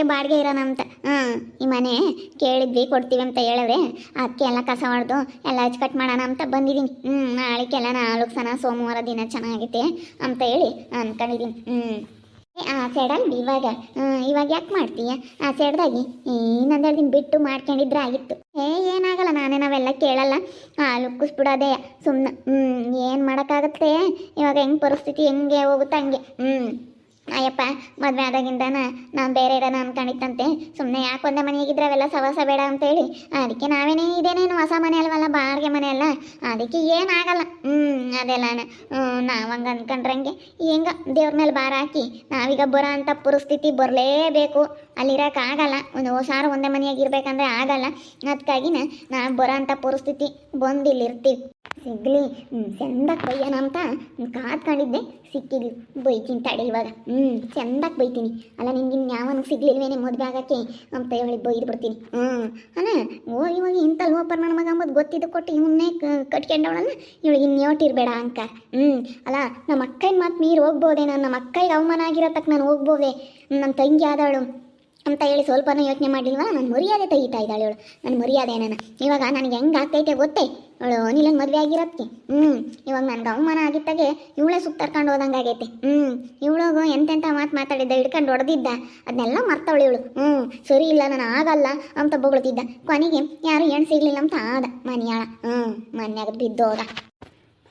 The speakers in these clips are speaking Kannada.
ಹಂಗೆ ಬಾಡಿಗೆ ಇರೋಣ ಅಂತ ಹಾಂ ಈ ಮನೆ ಕೇಳಿದ್ವಿ, ಕೊಡ್ತೀವಿ ಅಂತ ಹೇಳಿದ್ರೆ ಅದಕ್ಕೆ ಎಲ್ಲ ಕಸ ಹೊಡೆದು ಎಲ್ಲ ಕಟ್ ಮಾಡೋಣ ಅಂತ ಬಂದಿದ್ದೀನಿ. ಹ್ಞೂ ನಾಳೆಗೆಲ್ಲ ನಾಲ್ಕು ಸೋಮವಾರ ದಿನ ಚೆನ್ನಾಗೈತೆ ಅಂತ ಹೇಳಿ ಅಂದ್ಕೊಂಡಿದ್ದೀನಿ. ಹ್ಞೂ. ಆ ಸೈಡಲ್ಲಿ ಇವಾಗ ಇವಾಗ ಯಾಕೆ ಮಾಡ್ತೀಯ? ಆ ಸೈಡ್ದಾಗಿ ಇನ್ನೊಂದೆರಡು ದಿನ ಬಿಟ್ಟು ಮಾಡ್ಕೊಂಡಿದ್ರೆ ಆಗಿತ್ತು. ಏ, ಏನಾಗಲ್ಲ, ನಾನೇ ನಾವೆಲ್ಲ ಕೇಳಲ್ಲ. ಹಾಲು ಕುಸ್ಬಿಡೋದೇ ಸುಮ್ಮನೆ ಹ್ಞೂ, ಏನು ಮಾಡೋಕ್ಕಾಗತ್ತೆ? ಇವಾಗ ಹೆಂಗೆ ಪರಿಸ್ಥಿತಿ ಹೆಂಗೆ ಹೋಗುತ್ತೆ ಹಂಗೆ. ಹ್ಞೂ. ಅಯ್ಯಪ್ಪ, ಮದುವೆ ಆದಾಗಿಂದನ ನಾನು ಬೇರೆ ಇರೋಣ ಅನ್ಕೊಂಡಿತ್ತಂತೆ ಸುಮ್ಮನೆ ಯಾಕೆ ಒಂದೇ ಮನೆಯಾಗಿದ್ರೆ ಅವೆಲ್ಲ ಸವಾಸ ಬೇಡ ಅಂತೇಳಿ. ಅದಕ್ಕೆ ನಾವೇನೇ ಇದೇನೇನು ಹೊಸ ಮನೆ ಅಲ್ವಲ್ಲ ಬಾಡಿಗೆ ಮನೆ ಅಲ್ಲ. ಅದಕ್ಕೆ ಏನಾಗಲ್ಲ ಹ್ಞೂ ಅದೆಲ್ಲ ನಾವು ಹಂಗೆ ಅನ್ಕೊಂಡ್ರಂಗೆ. ಹೆಂಗ ದೇವ್ರ ಮೇಲೆ ಭಾರ ಹಾಕಿ ನಾವೀಗ ಬರೋ ಅಂಥ ಪರಿಸ್ಥಿತಿ ಬರಲೇಬೇಕು. ಅಲ್ಲಿರೋಕ್ಕಾಗಲ್ಲ ಒಂದು ಹೊಸಾರು ಒಂದೇ ಮನೆಯಾಗಿರ್ಬೇಕಂದ್ರೆ ಆಗಲ್ಲ. ಅದಕ್ಕಾಗಿನ ನಾವು ಬರೋ ಅಂಥ ಪರಿಸ್ಥಿತಿ ಬಂದು ಇಲ್ಲಿರ್ತೀವಿ. ಸಿಗ್ಲಿ ಚಂದಾಗಿ ಬೈಯೋಣ ಅಂತ ಕಾದ್ಕೊಂಡಿದ್ದೆ ಸಿಕ್ಕಿದ್ಲು. ಬೈತೀನಿ ತಡೆ ಇವಾಗ. ಹ್ಞೂ ಚೆಂದಾಗಿ ಬೈತೀನಿ. ಅಲ್ಲ, ನಿನ್ಗೆ ಯಾವನಿಗೆ ಸಿಗ್ಲಿಲ್ವೇನೆ ಮದುವೆ ಆಗಕ್ಕೆ? ನಮ್ಮ ತಯೊಳಿಗೆ ಬೈದು ಬಿಡ್ತೀನಿ. ಹ್ಞೂ ಅಲ್ಲ, ಓ, ಇವಾಗ ಇಂಥ ಲೋಪರ್ ನನ್ನ ಮಗ ಅಂಬೋದು ಗೊತ್ತಿದ್ದು ಕೊಟ್ಟು ಇವನ್ನೇ ಕಟ್ಕೊಂಡವಳಲ್ಲ? ಇವಳಿಗೆ ಇನ್ಯೋಟಿರ್ಬೇಡ ಅಂಕ ಹ್ಞೂ ಅಲ್ಲ ನಮ್ಮ ಅಕ್ಕನ ಮಾತು ಮೀರಿ ಹೋಗ್ಬೋದೆ, ನಾನು ನಮ್ಮ ಅಕ್ಕಗೆ ಅವಮಾನ ಆಗಿರೋ ತಕ್ಕ ನಾನು ಹೋಗ್ಬೋದೆ ನನ್ನ ತಂಗಿ ಆದವಳು. ಅಂತ ಹೇಳಿ ಸ್ವಲ್ಪನೂ ಯೋಚನೆ ಮಾಡಿಲ್ವಾ ನಾನು ಮರ್ಯಾದೆ ತೆಗಿತಾ ಇದ್ದಾಳೆ ಇವಳು ನನ್ನ ಮರ್ಯಾದೆ ಇವಾಗ ನನಗೆ ಹೆಂಗೆ ಆಗ್ತೈತೆ ಗೊತ್ತೇ? ಅವಳು ಅನಿಲಂಗೆ ಮದುವೆ ಆಗಿರೋದಕ್ಕೆ ಹ್ಞೂ ಇವಾಗ ನನಗೆ ಅವಮಾನ ಆಗಿದ್ದಾಗೆ ಇವಳೇ ಸುತ್ತರ್ಕೊಂಡು ಹೋದಂಗೆ ಆಗೈತೆ. ಹ್ಞೂ ಎಂತ ಎಂತೆಂಥ ಮಾತು ಮಾತಾಡಿದ್ದ, ಹಿಡ್ಕೊಂಡು ಹೊಡೆದಿದ್ದ, ಅದನ್ನೆಲ್ಲ ಮರ್ತವಳು ಇವಳು. ಹ್ಞೂ ಸರಿ ಇಲ್ಲ, ನಾನು ಆಗಲ್ಲ ಅಂತ ಬೊಗಳ್ತಿದ್ದ. ಕೊನೆಗೆ ಯಾರು ಹೆಣ್ಣು ಸಿಗ್ಲಿಲ್ಲ ಅಂತ ಆದ ಮನೆಯಾಳ. ಹ್ಞೂ ಮನ್ಯಾಗ ಬಿದ್ದೋದ.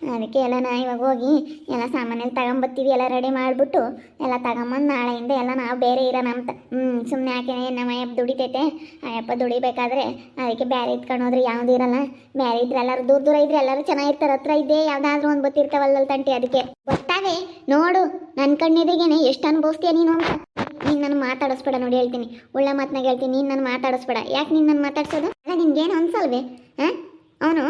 ಅದಕ್ಕೆ ಎಲ್ಲ ನಾ ಇವಾಗ ಹೋಗಿ ಎಲ್ಲ ಸಾಮಾನೆಲ್ಲ ತಗೊಂಬತ್ತೀವಿ, ಎಲ್ಲ ರೆಡಿ ಮಾಡಿಬಿಟ್ಟು ಎಲ್ಲ ತಗೊಂಬಂದು ನಾಳೆಯಿಂದ ಎಲ್ಲ ನಾವು ಬೇರೆ ಇರೋಣ ಅಂತ. ಹ್ಞೂ ಸುಮ್ಮನೆ ಯಾಕೆ ನಮ್ಮ ಅಯ್ಯಪ್ಪ ದುಡಿತೈತೆ? ಅಯ್ಯಪ್ಪ, ದುಡಿಬೇಕಾದ್ರೆ ಅದಕ್ಕೆ ಬೇರೆ ಇದ್ಕೊಂಡು ಹೋದ್ರೆ ಯಾವ್ದು ಇರಲ್ಲ. ಬೇರೆ ಇದ್ರೆ ಎಲ್ಲರೂ ದೂರ ದೂರ ಇದ್ರೆ ಎಲ್ಲರೂ ಚೆನ್ನಾಗಿರ್ತಾರೆ, ಹತ್ರ ಇದ್ದೇ ಯಾವುದಾದ್ರೂ ಒಂದು ಗೊತ್ತಿರ್ತಾವಲ್ಲ ತಂಟಿ ಅದಕ್ಕೆ. ಗೊತ್ತಾವೆ? ನೋಡು ನನ್ನ ಕಣ್ಣೆದಿಗೇನೆ ಎಷ್ಟು ಅನುಭವಿಸ್ತೀಯ ನೀನು ಅಂತ. ನೀನು ನಾನು ಮಾತಾಡಿಸ್ಬೇಡ ನೋಡಿ ಹೇಳ್ತೀನಿ. ಒಳ್ಳೆ ಮಾತನಾಗ ಹೇಳ್ತೀನಿ, ನೀನು ನಾನು ಮಾತಾಡಿಸ್ಬೇಡ. ಯಾಕೆ ನೀನು ನನ್ನ ಮಾತಾಡ್ಸೋದು? ಅಲ್ಲ, ನಿನ್ಗೇನು ಅನ್ಸಲ್ವೇ? ಹಾಂ? ಅವನು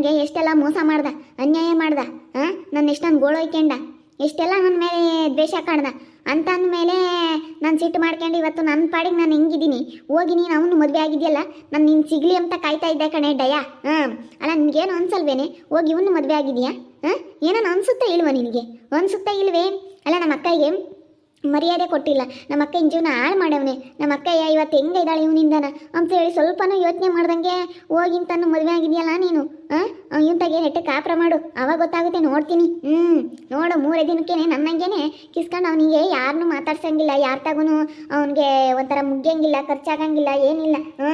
ನನಗೆ ಎಷ್ಟೆಲ್ಲ ಮೋಸ ಮಾಡ್ದ, ಅನ್ಯಾಯ ಮಾಡ್ದ ಹಾಂ ನನ್ನ ಎಷ್ಟೊಂದು ಗೋಳೊಯ್ಕೊಂಡ ಎಷ್ಟೆಲ್ಲ ನನ್ನ ಮೇಲೆ ದ್ವೇಷ ಕಾಣ್ದ ಅಂತ ಅಂದಮೇಲೆ ನಾನು ಸಿಟ್ಟು ಮಾಡ್ಕೊಂಡು ಇವತ್ತು ನನ್ನ ಪಾಡಿಗೆ ನಾನು ಹೆಂಗಿದ್ದೀನಿ? ಹೋಗಿ ನೀನು ಅವನು ಮದುವೆ ಆಗಿದೆಯಲ್ಲ, ನಾನು ನಿನ್ನ ಸಿಗ್ಲಿ ಅಂತ ಕಾಯ್ತಾ ಇದ್ದೆ ಕಣೆ ಡಯ. ಹಾಂ ಅಲ್ಲ, ನಿನಗೇನು ಅನ್ಸಲ್ವೇನೆ? ಹೋಗಿ ಇವನು ಮದುವೆ ಆಗಿದೆಯಾ? ಹಾಂ ಏನೋ ಅನ್ಸುತ್ತಾ ಇಲ್ವ ನಿನಗೆ? ಅನ್ಸುತ್ತಾ ಇಲ್ವೇ? ಅಲ್ಲ ನಮ್ಮ ಅಕ್ಕಗೆ ಮರ್ಯಾದೆ ಕೊಟ್ಟಿಲ್ಲ. ನಮ್ಮ ಅಕ್ಕ ಜೀವನ ಹಾಳು ಮಾಡವನೆ ನಮ್ಮ ಅಕ್ಕಯ್ಯ ಇವತ್ತು ಹೆಂಗೆ ಇದ್ದಾಳೆ ಇವನಿಂದನ? ಅಂತ ಹೇಳಿ ಸ್ವಲ್ಪನೂ ಯೋಚನೆ ಮಾಡ್ದಂಗೆ ಹೋಗಿ ತನ್ನ ಮದುವೆ ಆಗಿದೆಯಲ್ಲ ನೀನು? ಇಂತಾಗೆ ಹೆಟ್ಟೆ ಕಾಪ್ರ ಮಾಡು. ಅವಾಗ ಗೊತ್ತಾಗುತ್ತೆ, ನೋಡ್ತೀನಿ. ಹ್ಞೂ ನೋಡು, ಮೂರೇ ದಿನಕ್ಕೇನೆ ನನ್ನಂಗೇನೆ ಕಿಸ್ಕೊಂಡು ಅವನಿಗೆ ಯಾರನ್ನೂ ಮಾತಾಡ್ಸಂಗಿಲ್ಲ. ಯಾರ ತಗೂ ಅವನಿಗೆ ಒಂಥರ ಮುಗ್ಗಂಗಿಲ್ಲ ಖರ್ಚಾಗಂಗಿಲ್ಲ, ಏನಿಲ್ಲ. ಹ್ಞೂ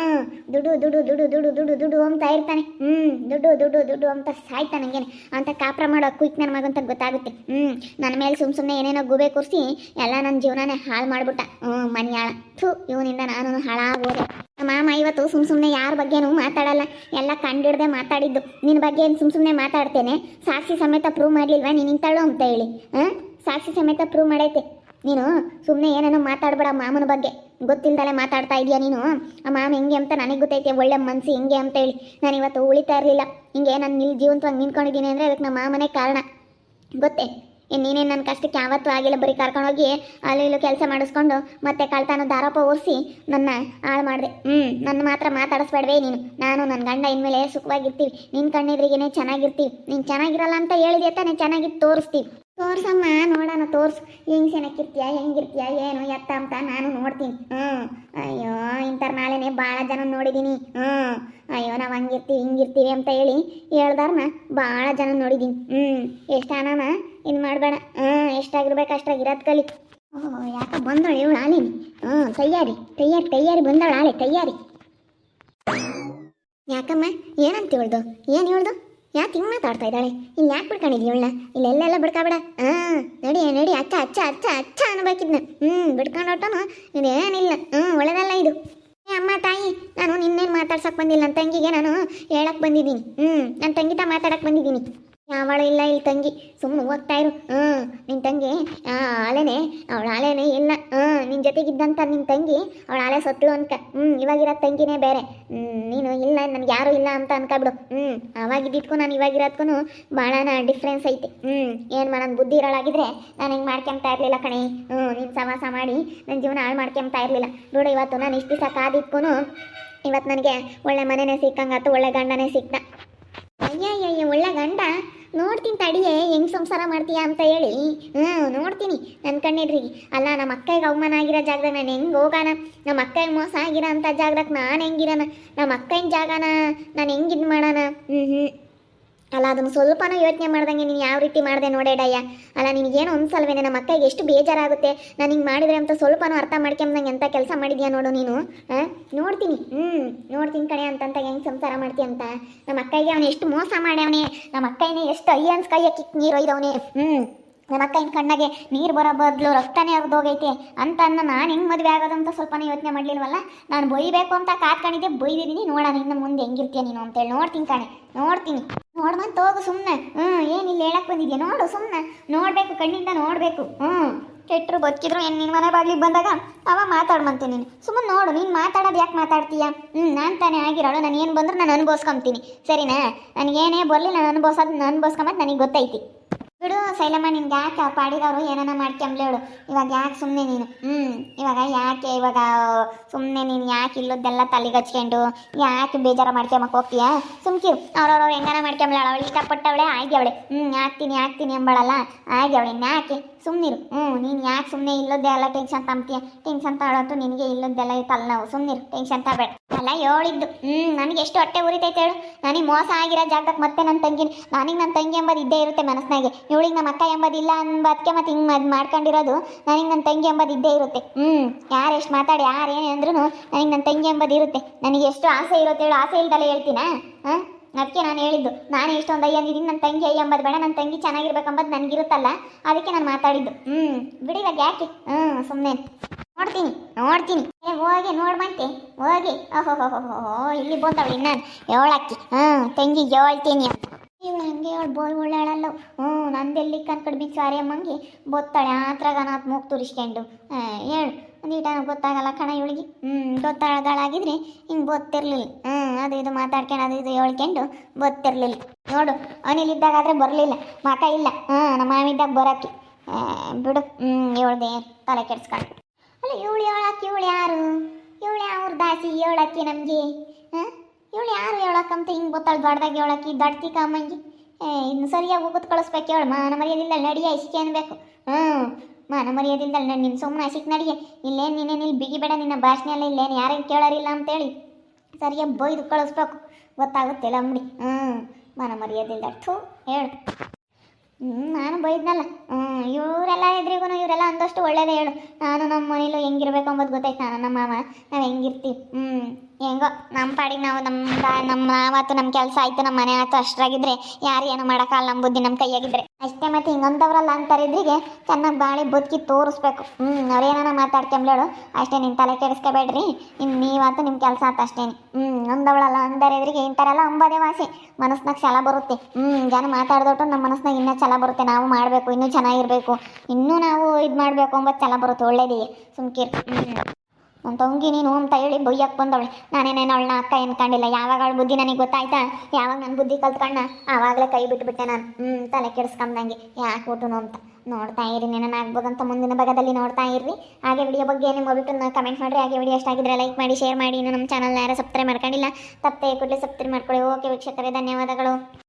ದುಡು ದುಡು ದುಡು ದುಡು ದುಡು ದುಡು ಅಂತ ಇರ್ತಾನೆ. ಹ್ಞೂ ದುಡ್ಡು ದುಡ್ಡು ದುಡ್ಡು ಅಂತ ಸಾಯ್ತಾನಂಗೇನೆ ಅಂತ ಕಾಪ್ರ ಮಾಡೋ ಕ್ವಿಕ್ ನನ್ನ ಮಗಂತ ಗೊತ್ತಾಗುತ್ತೆ. ಹ್ಞೂ ನನ್ನ ಮೇಲೆ ಸುಮ್ಮ ಸುಮ್ಮನೆ ಏನೇನೋ ಗುಬೆ ಕೂರಿಸಿ ಎಲ್ಲ ನನ್ನ ಜೀವನನೇ ಹಾಳು ಮಾಡಿಬಿಟ್ಟ. ಹ್ಞೂ ಮನೆಯಾಳ. ಥೂ, ಇವನಿಂದ ನಾನು ಹಾಳಾಗೋದೆ. ಮಾಮ, ಇವತ್ತು ಸುಮ್ ಸುಮ್ಮನೆ ಯಾರ ಬಗ್ಗೆನೂ ಮಾತಾಡಲ್ಲ. ಎಲ್ಲ ಕಂಡಿಡ್ದೆ ಮಾತಾಡಿದ್ದು. ನಿನ್ನ ಬಗ್ಗೆ ಏನು ಸುಮ್ ಸುಮ್ಮನೆ ಮಾತಾಡ್ತೇನೆ? ಸಾಕ್ಷಿ ಸಮೇತ ಪ್ರೂವ್ ಮಾಡಲಿಲ್ವಾ ನೀನು ಇಂತಾಳು ಅಂತ ಹೇಳಿ. ಹಾಂ? ಸಾಕ್ಷಿ ಸಮೇತ ಪ್ರೂವ್ ಮಾಡೈತೆ. ನೀನು ಸುಮ್ಮನೆ ಏನೇನೋ ಮಾತಾಡಬೇಡ ಮಾಮನ ಬಗ್ಗೆ. ಗೊತ್ತಿಲ್ದಲೆ ಮಾತಾಡ್ತಾ ಇದ್ದೀಯಾ ನೀನು? ಆ ಮಾಮ ಹೆಂಗೆ ಅಂತ ನನಗೆ ಗೊತ್ತೈತೆ, ಒಳ್ಳೆ ಮನಸ್ಸು ಹೆಂಗೆ ಅಂತ ಹೇಳಿ. ನಾನು ಇವತ್ತು ಉಳಿತಾ ಇರಲಿಲ್ಲ. ಹಿಂಗೆ ನಾನು ನಿಲ್ ಜೀವಂತವಾಗಿ ನಿಂತ್ಕೊಂಡಿದ್ದೀನಿ ಅಂದರೆ ಅದಕ್ಕೆ ನಮ್ಮ ಮಾಮನೇ ಕಾರಣ. ಗೊತ್ತೇ? ಇನ್ನು ನೀನೇನು ನನ್ನ ಕಷ್ಟಕ್ಕೆ ಯಾವತ್ತೂ ಆಗಿಲ್ಲ, ಬರೀ ಕರ್ಕೊಂಡೋಗಿ ಅಲ್ಲಿ ಇಲ್ಲೂ ಕೆಲಸ ಮಾಡಿಸ್ಕೊಂಡು ಮತ್ತೆ ಕಳ್ತಾನ ದಾರಪ ಓರಿಸಿ ನನ್ನ ಹಾಳು ಮಾಡಿದೆ. ಹ್ಞೂ ನನ್ನ ಮಾತ್ರ ಮಾತಾಡಿಸ್ಬೇಡವೇ ನೀನು. ನಾನು ನನ್ನ ಗಂಡ ಇನ್ಮೇಲೆ ಸುಖವಾಗಿರ್ತೀವಿ. ನಿನ್ನ ಕಣ್ಣಿದ್ರಿಗೇನೆ ಚೆನ್ನಾಗಿರ್ತೀವಿ. ನೀನು ಚೆನ್ನಾಗಿರಲ್ಲ ಅಂತ ಹೇಳಿದೆ ತಾನೇ? ಚೆನ್ನಾಗಿ ತೋರಿಸ್ತೀವಿ. ತೋರ್ಸಮ್ಮ, ನೋಡೋಣ, ತೋರ್ಸು. ಹೆಂಗೆ ಚೆನ್ನಾಗಿರ್ತೀಯ ಹೆಂಗಿರ್ತೀಯ, ಏನು? ಎತ್ತ ಅಂತ ನಾನು ನೋಡ್ತೀನಿ. ಹ್ಞೂ ಅಯ್ಯೋ ಇಂಥರ ನಾಳೆನೇ ಭಾಳ ಜನ ನೋಡಿದ್ದೀನಿ ಹ್ಞೂ ಅಯ್ಯೋ, ನಾವು ಹಂಗಿರ್ತೀವಿ, ಹಿಂಗಿರ್ತೀವಿ ಅಂತ ಹೇಳಿ ಹೇಳ್ದಾರನ ಭಾಳ ಜನ ನೋಡಿದ್ದೀನಿ ಹ್ಞೂ ಎಷ್ಟು ಇದು ಮಾಡಬೇಡ. ಹ್ಞೂ ಎಷ್ಟಾಗಿರ್ಬೇಕು ಅಷ್ಟಾಗಿ ಇರೋದು ಕಲಿ. ಓಹ್, ಯಾಕ ಬಂದಳು ಇವಳು ಆಲಿನಿ ಹ್ಞೂ ತಯ್ಯಾರಿ ತಯ್ಯಾರಿ ತಯ್ಯಾರಿ ಬಂದಳು ಆಳೆ ತಯ್ಯಾರಿ. ಯಾಕಮ್ಮ, ಏನಂತ ಇವಳ್ದು? ಏನು ಹೇಳೋದು ಯಾಕೆ ಹಿಂಗೆ ಮಾತಾಡ್ತಾ ಇದ್ದಾಳೆ? ಇಲ್ಲಿ ಯಾಕೆ ಬಿಡ್ಕೊಂಡಿದ್ವಿ ಇವಳನ್ನ ಇಲ್ಲೆಲ್ಲೆಲ್ಲ ಬಿಡ್ಕೊಬೇಡ. ಹಾಂ ನಡಿ ನಡಿ, ಅಚ್ಚ ಅಚ್ಚ ಅಚ್ಚ ಅಚ್ಚ ಅನ್ಬೇಕಿದ್ನ. ಹ್ಞೂ ಬಿಡ್ಕೊಂಡು ಹೊಟ್ಟನು ಇದೇನಿಲ್ಲ ಹ್ಞೂ ಒಳ್ಳೆದಲ್ಲ ಇದು. ಅಮ್ಮ, ತಾಯಿ, ನಾನು ನಿನ್ನೇನು ಮಾತಾಡ್ಸೋಕೆ ಬಂದಿಲ್ಲ? ನನ್ನ ತಂಗಿಗೆ ನಾನು ಹೇಳಕ್ ಬಂದಿದ್ದೀನಿ. ಹ್ಞೂ ನನ್ನ ತಂಗಿತ ಮಾತಾಡಕ್ಕೆ ಬಂದಿದ್ದೀನಿ. ಯಾವಳು ಇಲ್ಲ ಇಲ್ಲಿ ತಂಗಿ. ಸುಮ್ಮನೆ ಹೋಗ್ತಾ ಇರು. ಹ್ಞೂ ನಿನ್ನ ತಂಗಿ ಆಳೆನೆ ಅವಳ ಆಳೆನೆ ಇಲ್ಲ. ಹ್ಞೂ ನಿನ್ನ ಜೊತೆಗಿದ್ದಂಥ ನಿನ್ನ ತಂಗಿ, ಅವಳ ಆಳೆ ಸತ್ತಳು ಅನ್ಕ. ಹ್ಞೂ ಇವಾಗಿರೋ ತಂಗಿನೇ ಬೇರೆ. ನೀನು ಇಲ್ಲ, ನನಗೆ ಯಾರೂ ಇಲ್ಲ ಅಂತ ಅನ್ಕೊಬಿಡು. ಹ್ಞೂ ಅವಾಗಿದ್ದಿದ್ಕು ನಾನು ಇವಾಗಿರೋದ್ಕೂ ಭಾಳನ ಡಿಫ್ರೆನ್ಸ್ ಐತೆ. ಹ್ಞೂ ಏನು ಮಾಡೋಣ ಬುದ್ಧಿ ಇರೋಳಾಗಿದ್ರೆ ನಾನು ಹಿಂಗೆ ಮಾಡ್ಕೊಂತಾ ಇರಲಿಲ್ಲ ಕಣೆ. ಹ್ಞೂ ನೀನು ಸವಾಸ ಮಾಡಿ ನನ್ನ ಜೀವನ ಹಾಳು ಮಾಡ್ಕೊಂತಾ ಇರಲಿಲ್ಲ. ನೋಡು, ಇವತ್ತು ನಾನು ಇಷ್ಟು ದಿವಸ ಕಾದಿದ್ಕೂ ಇವತ್ತು ನನಗೆ ಒಳ್ಳೆ ಮನೆನೇ ಸಿಕ್ಕಂಗಾತು ಒಳ್ಳೆ ಗಂಡನೇ ಸಿಕ್ತ ನೋಡ್ತೀನಿ ತಡಿಯೇ, ಹೆಂಗ್ ಸಂಸಾರ ಮಾಡ್ತೀಯಾ ಅಂತ ಹೇಳಿ. ಹ್ಞೂ ನೋಡ್ತೀನಿ. ನನ್ನ ಕಣ್ಣೆದ್ರಿಗೆ ಅಲ್ಲ, ನಮ್ಮ ಅಕ್ಕಗೆ ಅವಮಾನ ಆಗಿರೋ ಜಾಗದಾಗ ನಾನು ಹೆಂಗೆ ಹೋಗೋಣ ನಮ್ಮ ಅಕ್ಕಗೆ ಮೋಸ ಆಗಿರೋ ಅಂಥ ಜಾಗದಾಗ ನಾನು ಹೆಂಗಿರೋಣ ನಮ್ಮ ಅಕ್ಕನ ಜಾಗನ ನಾನು ಹೆಂಗೆ ಇದು ಮಾಡೋಣ? ಹ್ಞೂ ಹ್ಞೂ ಅಲ್ಲ, ಅದನ್ನು ಸ್ವಲ್ಪನೂ ಯೋಚನೆ ಮಾಡ್ದಂಗೆ ನೀನು ಯಾವ ರೀತಿ ಮಾಡಿದೆ ನೋಡೇಡಯ್ಯ ಅಲ್ಲ, ನಿನಗೇನು ಅನ್ಸಲ್ವೇನೆ? ನಮ್ಮ ಅಕ್ಕಗೆ ಎಷ್ಟು ಬೇಜಾರಾಗುತ್ತೆ? ನಾನು ಹಿಂಗೆ ಮಾಡಿದ್ರೆ ಅಂತ ಸ್ವಲ್ಪನೂ ಅರ್ಥ ಮಾಡ್ಕೊಂಬಂಗೆ ಎಂಥ ಕೆಲಸ ಮಾಡಿದ್ಯಾ ನೋಡು ನೀನು ಹಾಂ ನೋಡ್ತೀನಿ ಹ್ಞೂ ನೋಡ್ತೀನಿ ಕಣೆ ಅಂತಂತ ಹೆಂಗೆ ಸಂಸಾರ ಮಾಡ್ತೀಯ ಅಂತ. ನಮ್ಮ ಅಕ್ಕಗೆ ಅವನು ಎಷ್ಟು ಮೋಸ ಮಾಡ್ಯವನೇ? ನಮ್ಮ ಅಕ್ಕನೇ ಎಷ್ಟು ಅಯ್ಯನ್ಸ್ ಕೈಯ ಕಿಕ್ ನೀರು ಒಯ್ದವನೇ? ಹ್ಞೂ ನಮ್ಮ ಇನ್ನು ಕಣ್ಣಾಗೆ ನೀರು ಬರೋ ಬದಲು ರಕ್ತನೇ ಹರಿದೋಗೈತೆ ಅಂತ ಅನ್ನ ನಾನು ಹೆಂಗೆ ಮದುವೆ ಆಗೋದಂತ ಅಂತ ಸ್ವಲ್ಪನೇ ಯೋಚನೆ ಮಾಡಲಿಲ್ವಲ್ಲ? ನಾನು ಬೈಬೇಕು ಅಂತ ಕಾತ್ಕೊಂಡಿದ್ದೆ ಬೈದಿದ್ದೀನಿ. ನೋಡೋಣ, ಇನ್ನು ಮುಂದೆ ಹೆಂಗಿರ್ತೀಯ ನೀನು ಅಂತೇಳಿ ನೋಡ್ತೀನಿ ಕಣೆ, ನೋಡ್ತೀನಿ. ನೋಡ್ಬಂತ ಹೋಗು ಸುಮ್ಮನೆ ಹ್ಞೂ ಏನಿಲ್ಲ ಹೇಳಕ್ಕೆ ಬಂದಿದ್ಯಾ? ನೋಡು ಸುಮ್ಮನೆ ನೋಡಬೇಕು, ಕಣ್ಣಿಂದ ನೋಡಬೇಕು. ಹ್ಞೂ ಕೆಟ್ಟರು ಬದುಕಿದ್ರು, ಏನು ನಿನ್ನ ಮನೆ ಬಾಗ್ಲಿಗೆ ಬಂದಾಗ ಅವ ಮಾತಾಡ್ಮಂತೆ ನೀನು. ಸುಮ್ಮನೆ ನೋಡು, ನೀನು ಮಾತಾಡೋದು ಯಾಕೆ ಮಾತಾಡ್ತೀಯ? ಹ್ಞೂ ನಾನು ತಾನೇ ಆಗಿರೋಳು, ನಾನು ಏನು ಬಂದರೂ ನಾನು ಅನುಭವಿಸ್ಕೊಂತೀನಿ. ಸರಿನಾ? ನನಗೇನೇ ಬರಲಿ ನಾನು ಅನುಭವಿಸೋದು ನಾನು ಅನುಭವಿಸ್ಕೊಂಬತ್ತು ನನಗೆ ಗೊತ್ತೈತಿ. ಬಿಡು ಶೈಲಮ್ಮ ನಿನ್ಗೆ ಯಾಕೆ ಪಾಡಿದವರು ಏನಾನ ಮಾಡ್ಕೊಂಬ್ಲೇಳು ಇವಾಗ ಯಾಕೆ ಸುಮ್ಮನೆ ನೀನು? ಹ್ಞೂ ಇವಾಗ ಯಾಕೆ ಇವಾಗ ಸುಮ್ಮನೆ ನೀನು ಯಾಕೆ ಇಲ್ಲದ್ದೆಲ್ಲ ತಲೆಗೆ ಹಚ್ಕೊಂಡು ಯಾಕೆ ಬೇಜಾರ ಮಾಡ್ಕೊಂಬಕ್ ಹೋಗ್ತೀಯಾ? ಸುಮ್ಕಿರು. ಅವ್ರವ್ರವ್ರು ಹೆಂಗಾನ ಮಾಡ್ಕೊಂಬ್ಲಾಳ ಅವಳು ಇಷ್ಟಪಟ್ಟವಳೆ ಆಗ್ಯವಳೆ ಹ್ಞೂ ಹಾಕ್ತೀನಿ ಹಾಕ್ತೀನಿ ಎಂಬಳಲ್ಲ ಆಗ್ಯವಳೆ ಯಾಕೆ? ಸುಮ್ಮನಿರು ಹ್ಞೂ ನೀನು ಯಾಕೆ ಸುಮ್ಮನೆ ಎಲ್ಲ ಟೆನ್ಷನ್ ತಂಬ್ತೀಯ? ಟೆನ್ಷನ್ ತಗೊಳತ್ತು ನಿನಗೆ ಇಲ್ಲದ್ದೆಲ್ಲ ತಲೆನೋವು. ಸುಮ್ಮನಿರು ಟೆನ್ಷನ್ ತಗಬೇಡ ಅಲ್ಲ ಹೇಳಿದ್ದು ಹ್ಞೂ ನನಗೆ ಎಷ್ಟು ಹೊಟ್ಟೆ ಉರಿತೈತೆ ಹೇಳು. ನನಗೆ ಮೋಸ ಆಗಿರೋ ಜಾಗಕ್ಕೆ ಮತ್ತೆ ನನ್ನ ತಂಗಿ ನನಗೆ ನನ್ನ ತಂಗಿ ಎಂಬುದು ಇದ್ದೇ ಇರುತ್ತೆ ಮನಸ್ಸಿನಾಗೆ. ಇವಳಿಗೆ ನಮ್ಮ ಅಕ್ಕ ಎಂಬುದಿಲ್ಲ ಅನ್ಬದಕ್ಕೆ ಮತ್ತೆ ಹಿಂಗೆ ಅದು ಮಾಡ್ಕೊಂಡಿರೋದು, ನನಗೆ ನನ್ನ ತಂಗಿ ಎಂಬುದು ಇದ್ದೇ ಇರುತ್ತೆ. ಹ್ಞೂ ಯಾರು ಎಷ್ಟು ಮಾತಾಡಿ, ಯಾರು ಏನೇ ಅಂದ್ರೂ ನನಗೆ ನನ್ನ ತಂಗಿ ಎಂಬುದು ಇರುತ್ತೆ. ನನಗೆ ಎಷ್ಟು ಆಸೆ ಇರುತ್ತೆ ಹೇಳು, ಆಸೆ ಇಲ್ದಲೇ ಹೇಳ್ತೀನಾ? ಹಾಂ? ಅದಕ್ಕೆ ನಾನು ಹೇಳಿದ್ದು, ನಾನು ಎಷ್ಟೊಂದು ಅಯ್ಯ ಅಂದಿದ್ದೀನಿ ನನ್ನ ತಂಗಿ ಅಯ್ಯ ಎಂಬುದು ಬೇಡ ನನ್ನ ತಂಗಿ ಚೆನ್ನಾಗಿರ್ಬೇಕಂಬದು ನನಗಿರುತ್ತಲ್ಲ, ಅದಕ್ಕೆ ನಾನು ಮಾತಾಡಿದ್ದು. ಹ್ಞೂ ಬಿಡಿ ಇವಾಗ ಯಾಕೆ? ಹ್ಞೂ ಸುಮ್ಮನೆ ನೋಡ್ತೀನಿ ನೋಡ್ತೀನಿ. ಏ, ಹೋಗಿ ನೋಡ್ಬಂತೆ ಹೋಗಿ. ಓಹೋ ಇಲ್ಲಿ ಬಂದವಳು ಇನ್ನಾನು? ಹೇಳಕ್ಕಿ ಹ್ಞೂ ತಂಗಿ ಹೇಳ್ತೀನಿ. ಇವಳು ಹಂಗೆ ಹೇಳು ಬೋಳ್ ಒಳ್ಳೆಳಲ್ಲ ಹ್ಞೂ ನಂದೆಲ್ಲಿ ಕನ್ಕಡ್ ಬಿಚ್ಚು ಅಮ್ಮಂಗೆ ಬೊತ್ತಾಳೆ. ಆತ್ರಾಗ ನಾತ್ ಮೂಗ್ ತುರಿಸ್ಕೊಂಡು. ಹೇಳು, ನೀಟ ಗೊತ್ತಾಗಲ್ಲ ಕಣ ಇವಳಿಗೆ? ಹ್ಞೂ ಗೊತ್ತಾಳಗಳಾಗಿದ್ರೆ ಹಿಂಗೆ ಗೊತ್ತಿರಲಿಲ್ಲ ಹ್ಞೂ ಅದು ಇದು ಮಾತಾಡ್ಕೊಂಡು, ಅದು ಇದು ಹೇಳ್ಕೊಂಡು ಗೊತ್ತಿರಲಿಲ್ಲ ನೋಡು ಅವನಿಲ್ಲಿದ್ದಾಗಾದ್ರೆ ಬರಲಿಲ್ಲ. ಮಕ ಇಲ್ಲ. ಹ್ಞೂ ನಮ್ಮ ಮಾವಿದ್ದಾಗ ಬರೋಕ್ಕೆ. ಬಿಡು. ಹ್ಞೂ ಹೇಳ್ದೆ, ತಲೆ ಕೆಡ್ಸ್ಕೊಂಡು ಅಲ್ಲ, ಇವಳು ಹೇಳಕ್ಕೆ ಇವಳು ಯಾರು? ಇವಳು ಯಾವ್ರ ದಾಸಿ ಹೇಳಕ್ಕೆ ನಮಗೆ? ಹಾಂ? ಇವಳು ಯಾರು ಹೇಳಕ್ಕಂತ ಹಿಂಗೆ ಗೊತ್ತಾಳು ದೊಡ್ಡದಾಗ ಹೇಳಕ್ಕೆ? ದಡ್ತಿ ಕಾಮಂಗಿ. ಏ ಇನ್ನು ಸರಿಯಾಗಿ ಹೋಗುತ್ತ ಕಳಿಸ್ಬೇಕು ಹೇಳು. ಮಾನ ಮರ್ಯಾದಿಂದ ನಡಿಯ ಇಸಿಕೆ ಅನ್ಬೇಕು. ಹ್ಞೂ ಮಾನ ಮರ್ಯಾದಿಂದ ನಾನು ನಿನ್ನ ಸುಮ್ಮನೆ ಆಸಿಕ್ ನಡಿಗೆ ಇಲ್ಲೇನು ನೀನೇನು ಇಲ್ಲಿ ಬಿಗಿಬೇಡ ನಿನ್ನ ಭಾಷಣ ಎಲ್ಲ ಇಲ್ಲೇನು ಯಾರಿಗೆ ಕೇಳೋರಿಲ್ಲ ಅಂತೇಳಿ ಸರಿಯಾಗಿ ಬೈದು ಕಳಿಸ್ಬೇಕು. ಗೊತ್ತಾಗುತ್ತೆ ಅಂಬಡಿ. ಹ್ಞೂ ಮಾನ ಮರ್ಯಾದಿಂದ ಥೂ, ಹೇಳು. ಹ್ಞೂ ನಾನು ಬೈದ್ನಲ್ಲ. ಇವರೆಲ್ಲ ಇದ್ರಿಗೂ ಇವರೆಲ್ಲ ಅಂದಷ್ಟು ಒಳ್ಳೇದೇ ಹೇಳು. ನಾನು ನಮ್ಮ ಮನೇಲಿ ಹೆಂಗಿರ್ಬೇಕು ಅಂಬೋದು ಗೊತ್ತಾಯ್ತು. ನಾನು ನಮ್ಮ ಮಾವ, ನಾವು ಹೆಂಗಿರ್ತೀವಿ. ಹ್ಞೂ ಹೆಂಗೋ ನಮ್ಮ ಪಾಡಿಗೆ ನಾವು ನಮ್ಮ ನಮ್ಮ ನಾವಾತು ನಮ್ಮ ಕೆಲಸ ಆಯ್ತು ನಮ್ಮ ಮನೆ ಆಯ್ತು ಅಷ್ಟ್ರಾಗಿದ್ರೆ ಯಾರು ಏನು ಮಾಡೋಕ್ಕಲ್ಲ ನಮ್ಮ ಬುದ್ಧಿ ನಮ್ಮ ಕೈಯಾಗಿದ್ರೆ. ಅಷ್ಟೇ ಮತ್ತೆ ಹಿಂಗಂತವ್ರಲ್ಲ ಅಂತಾರಿದ್ರಿಗೆ ಚೆನ್ನಾಗಿ ಬಾಳಿ ಬದುಕಿ ತೋರಿಸ್ಬೇಕು. ಹ್ಞೂ ಅವ್ರೇನಾರ ಮಾತಾಡ್ಕೊಂಬ್ಲೇಳು ಅಷ್ಟೇ ನಿನ್ನ ತಲೆ ಕೆಡಿಸ್ಕೋಬೇಡ್ರಿ ಇನ್ನು ನೀವಾತು ನಿಮ್ಮ ಕೆಲಸ ಆತು ಅಷ್ಟೇ. ಹ್ಞೂ ಅಂದವಳಲ್ಲ ಅಂದರೆದ್ರಿಗೆ ಇಂಥರೆಲ್ಲ ಅಂಬದೇ ವಾಸಿ, ಮನಸ್ನಾಗ ಛಲ ಬರುತ್ತೆ. ಹ್ಞೂ ಜನ ಮಾತಾಡ್ದೊಟ್ಟು ನಮ್ಮ ಮನಸ್ನಾಗ ಇನ್ನೂ ಛಲ ಬರುತ್ತೆ, ನಾವು ಮಾಡಬೇಕು, ಇನ್ನೂ ಚೆನ್ನಾಗಿರಬೇಕು, ಇನ್ನೂ ನಾವು ಇದು ಮಾಡಬೇಕು ಅಂಬೋದು ಛಲ ಬರುತ್ತೆ ಒಳ್ಳೇದೇ ಸುಮ್ಕಿರ್. ಹ್ಞೂ ನನ್ನ ತಂಗಿ ನೀನು ಅಂತ ಹೇಳಿ ಬೊಯ್ಯಕ್ಕೆ ಬಂದವಳೆ. ನಾನೇನೇನು ಅವಳನ್ನ ಅಕ್ಕ ಎನ್ಕೊಂಡಿಲ್ಲ ಯಾವಾಗ ಅವಳ ಬುದ್ಧಿ ನನಗೆ ಗೊತ್ತಾಯ್ತಾ? ಯಾವಾಗ ನನ್ನ ಬುದ್ಧಿ ಕಲ್ತ್ಕೊಂಡ ಆವಾಗಲೇ ಕೈ ಬಿಟ್ಬಿಟ್ಟೆ ನಾನು. ಹ್ಞೂ ತಲೆ ಕೆಡಿಸ್ಕೊಂಡಂಗೆ ಯಾಕೆ ಊಟನು ಅಂತ. ನೋಡ್ತಾ ಇರಿ ಆಗ್ಬೋದಂತ ಮುಂದಿನ ಭಾಗದಲ್ಲಿ ನೋಡ್ತಾ ಇರ್ರಿ. ಹಾಗೆ ವಿಡಿಯೋ ಬಗ್ಗೆ ನಿಮ್ಮ ಅಭಿಪ್ರಾಯ ಕಮೆಂಟ್ ಮಾಡಿರಿ. ಹಾಗೆ ವಿಡಿಯೋ ಆಗಿದ್ರೆ ಲೈಕ್ ಮಾಡಿ ಶೇರ್ ಮಾಡಿ. ಇನ್ನು ನಮ್ಮ ಚಾನಲ್ನ ಯಾರು ಸಬ್ಸ್ಕ್ರೈಬ್ ಮಾಡ್ಕೊಂಡಿಲ್ಲ, ತಪ್ಪೇ ಕೂಡಲೇ ಸಬ್ಸ್ಕ್ರೈಬ್ ಮಾಡ್ಕೊಳ್ಳಿ. ಓಕೆ ವೀಕ್ಷಕರೇ, ಧನ್ಯವಾದಗಳು.